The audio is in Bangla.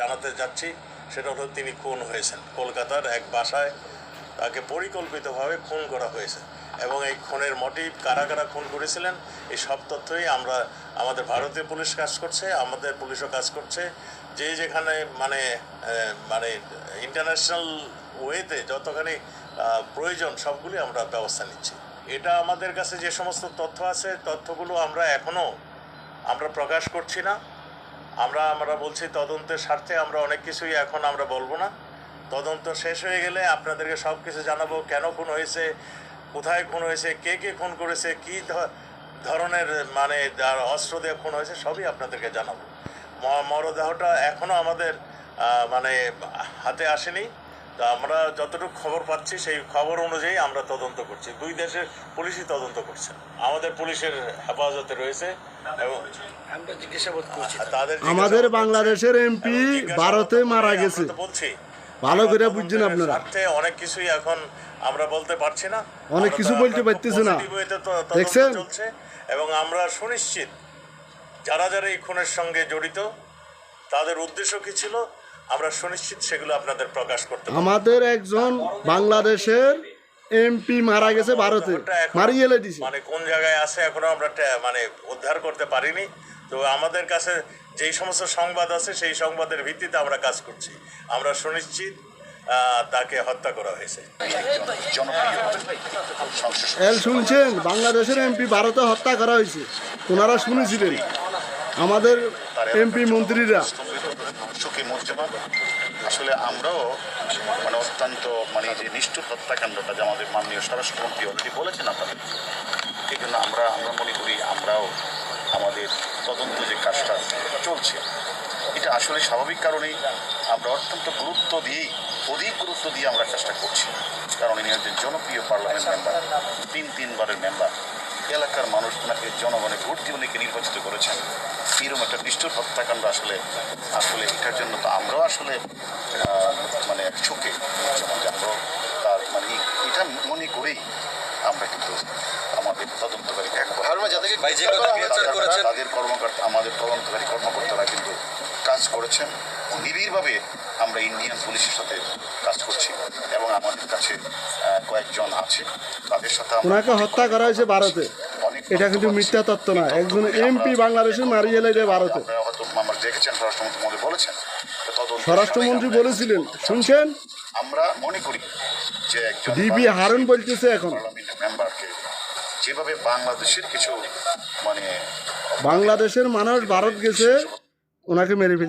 জানাতে যাচ্ছি, সেটা হলো তিনি খুন হয়েছেন। কলকাতার এক বাসায় তাকে পরিকল্পিতভাবে খুন করা হয়েছে এবং এই খুনের মোটিভ কারা কারা খুন করেছিলেন, এই সব তথ্যই আমরা, আমাদের ভারতীয় পুলিশ কাজ করছে, আমাদের পুলিশও কাজ করছে। যে যেখানে মানে মানে ইন্টারন্যাশনাল ওয়েতে যতখানি প্রয়োজন, সবগুলি আমরা ব্যবস্থা নিচ্ছি। এটা আমাদের কাছে যে সমস্ত তথ্য আছে, তথ্যগুলো আমরা এখনও আমরা প্রকাশ করছি না। আমরা আমরা বলছি তদন্তের স্বার্থে আমরা অনেক কিছুই এখন আমরা বলব না। তদন্ত শেষ হয়ে গেলে আপনাদেরকে সব কিছু জানাব কেন খুন হয়েছে, কোথায় খুন হয়েছে, কে কে খুন করেছে, কী ধরনের মানে অস্ত্র দিয়ে খুন হয়েছে সবই আপনাদেরকে জানাব। মরদেহটা এখনও আমাদের মানে হাতে আসেনি। তো আমরা যতটুকু খবর পাচ্ছি সেই খবর অনুযায়ী আমরা তদন্ত করছি দুই দেশের পুলিশই তদন্ত করছে আমাদের পুলিশের হেফাজতে রয়েছে এবং আমরা জিজ্ঞাসাবাদ করছি তাদের আমাদের বাংলাদেশের এমপি ভারতে মারা গেছে বলছি ভালো করে বুঝছেন আপনারা। অনেক কিছুই এখন আমরা বলতে পারছি না অনেক কিছু বলতে পারতেছি না। দেখছেন? চলছে এবং আমরা সুনিশ্চিত যারা যারা এই খুনের সঙ্গে জড়িত তাদের উদ্দেশ্য কি ছিল আমরা সুনিশ্চিত সেগুলো আপনাদের প্রকাশ করতে আমাদের একজন বাংলাদেশের এমপি মারা গেছে ভারতে। মারিয়ে দিছে। মানে কোন জায়গায় আছে এখনও আমরা মানে উদ্ধার করতে পারিনি। তো আমাদের কাছে যেই সমস্ত সংবাদ আছে সেই সংবাদের ভিত্তিতে আমরা কাজ করছি। আমরা সুনিশ্চিত তাকে হত্যা করা হয়েছে। শুনছেন? বাংলাদেশের এমপি ভারতে হত্যা করা হয়েছে। ওনারা শুনেছিলেন। আমাদের এমপি মন্ত্রীরা। মুজ্জামান আসলে আমরাও মানে অত্যন্ত মানে যে নিষ্ঠুর হত্যাকাণ্ডটা যে আমাদের মাননীয় স্বরাষ্ট্রমন্ত্রী অলরেডি বলেছেন আপনাদের, এই জন্য আমরা আমরা মনে করি আমরাও আমাদের তদন্ত যে কাজটা চলছে, এটা আসলে স্বাভাবিক কারণেই আমরা অত্যন্ত গুরুত্ব দিয়েই, অধিক গুরুত্ব দিয়ে আমরা কাজটা করছি। কারণ ইনি হচ্ছেন জনপ্রিয় পার্লামেন্ট মেম্বার, তিন তিনবারের মেম্বার এলাকার মানুষ ওনাকে জনগণের ভোট দিয়ে উনিকে নির্বাচিত করেছেন। এরকম একটা নিষ্ঠুর হত্যাকাণ্ড আসলে আসলে এটার জন্য তো আমরাও আসলে মানে যে আমরাও তার মানে এটা মনে করেই আমরা কিন্তু আমাদের তদন্তকারী যে কথা তাদের- কর্মকর্তা আমাদের তদন্তকারী কর্মকর্তারা কিন্তু কাজ করেছেন। ও নিবিড়ভাবে আমরা ইন্ডিয়ান পুলিশের সাথে কাজ করছি এবং আমাদের কাছে কয়েকজন আছে। তাদের সাথে ওনাকে হত্যা করা হয়েছে ভারতে। এটা কিন্তু মিথ্যা। তথ্য না। একজন এমপি আমরা- বাংলাদেশে মারিয়ে এলে ভারতে দেখেছেন স্বরাষ্ট্রমন্ত্রী বলেছেন। স্বরাষ্ট্রমন্ত্রী বলেছিলেন। শুনছেন? আমরা মনে করি যে ডিবি হারুন বলতেছে এখন। মেম্বারকে যেভাবে বাংলাদেশের কিছু মানে বাংলাদেশের মানুষ ভারত গেছে ওনাকে মেরে ফেলছে।